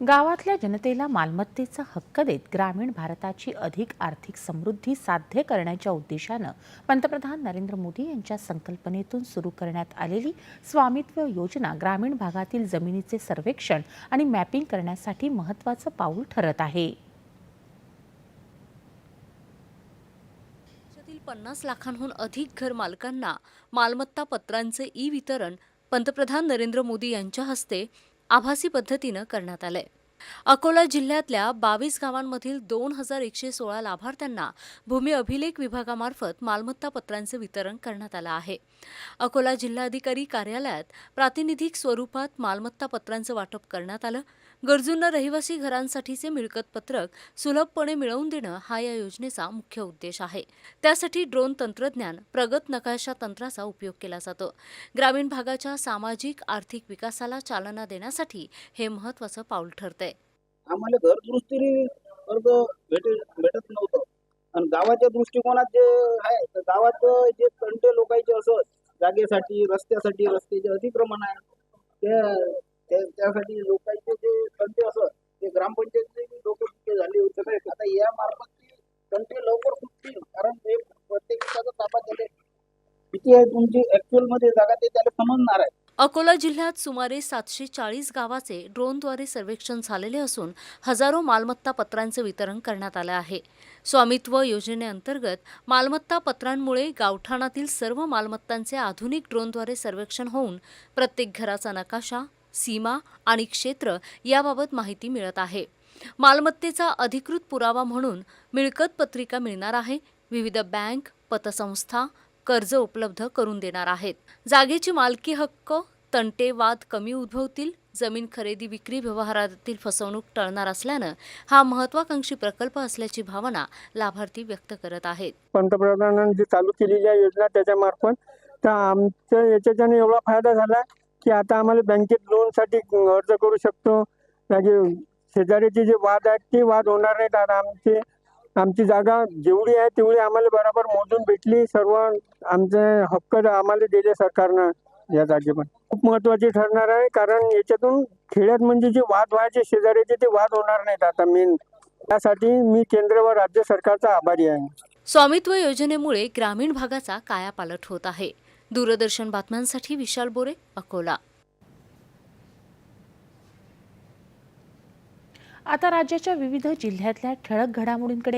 गावातल्या जनतेला मालमत्तेचा हक्क देत ग्रामीण भारताची अधिक आर्थिक समृद्धी साध्य करण्याच्या उद्देशानं पंतप्रधान नरेंद्र मोदी यांच्या संकल्पनेतून सुरू करण्यात आलेली स्वामित्व योजना ग्रामीण भागातील जमिनीचे सर्वेक्षण आणि मॅपिंग करण्यासाठी महत्त्वाचं पाऊल ठरत आहे. पन्नास लाखांहून अधिक घर मालकांना मालमत्ता पत्रांचे ई वितरण पंतप्रधान नरेंद्र मोदी यांच्या हस्ते आभासी पद्धतीनं करण्यात आलंय. अकोला जिल्ह्यातल्या बावीस गावांमधील दोन हजार एकशे सोळा लाभार्थ्यांना भूमी अभिलेख विभागामार्फत मालमत्ता पत्रांचे वितरण करण्यात आलं आहे. अकोला जिल्हाधिकारी कार्यालयात प्रातिनिधिक स्वरूपात मालमत्ता पत्रांचं वाटप करण्यात आलं. गरजूंना रहिवासी घरांसाठीचे मिळकत पत्रक सुलभपणे मिळवून देणं हा या योजनेचा मुख्य उद्देश आहे. त्यासाठी ड्रोन तंत्रज्ञान प्रगत नकाशा तंत्राचा उपयोग केला जातो. ग्रामीण भागाच्या सामाजिक आर्थिक विकासाला चालना देण्यासाठी हे महत्वाचं पाऊल ठरतंय. आम्हाला घर दुरुस्ती कर्ज भेट भेटत नव्हतं. आणि गावाच्या दृष्टिकोनात जे आहे तर गावात जे तंटे लोकांचे असत जागेसाठी रस्त्यासाठी रस्त्याचे अतिक्रमण आहे ते- त्यासाठी लोकांचे जे तंटे असत ते ग्रामपंचायतचे लोक तिथे झाले होते आता या मार्फत ती तंटे लवकर सुटतील कारण ते प्रत्येक ताबा त्याला किती आहे तुमची ऍक्च्युअलमध्ये जागा ते त्याला समजणार आहे. अकोला जिल्ह्यात सुमारे सातशे चाळीस गावाचे ड्रोनद्वारे सर्वेक्षण झालेले असून हजारो मालमत्ता पत्रांचे वितरण करण्यात आलं आहे. स्वामित्व योजनेअंतर्गत मालमत्ता पत्रांमुळे गावठाणातील सर्व मालमत्तांचे आधुनिक ड्रोनद्वारे सर्वेक्षण होऊन प्रत्येक घराचा नकाशा सीमा आणि क्षेत्र याबाबत माहिती मिळत आहे. मालमत्तेचा अधिकृत पुरावा म्हणून मिळकत पत्रिका मिळणार आहे. विविध बँक पतसंस्था कर्ज उपलब्ध करून देणार आहेत. जागेची मालकी हक्क तंटे वाद कमी उद्भवतील. जमीन खरेदी विक्री व्यवहारातील फसवणूक टळणार असल्यानं हा महत्वाकांक्षी प्रकल्प असल्याची भावना लाभार्थी व्यक्त करत आहेत. पंतप्रधानांनी चालू केलेल्या योजना त्याच्यामार्फत तर आमच्या याच्याच्याने एवढा फायदा झाला की आता आम्हाला बँकेत लोनसाठी अर्ज करू शकतो. म्हणजे शेजारीचे जे वाद आहेत ते वाद होणार नाहीत. आता आमचे आमची जागा जेवढी आहे तेवढी आम्हाला बरोबर मोजून भेटली. सर्व आमचे हक्क आम्हाला दिले सरकारनं या जागे पण खूप महत्त्वाचे ठरणार आहे. कारण याच्यातून खेड्यात म्हणजे जे वाद व्हायचे शेजारीचे ते वाद होणार नाहीत आता मेन त्यासाठी मी केंद्र व राज्य सरकारचा आभारी आहे. स्वामित्व योजनेमुळे ग्रामीण भागाचा कायापालट होत आहे. दूरदर्शन बातम्यांसाठी विशाल बोरे अकोला. आता राज्याच्या विविध जिल्ह्यातल्या ठळक घडामोडींकडे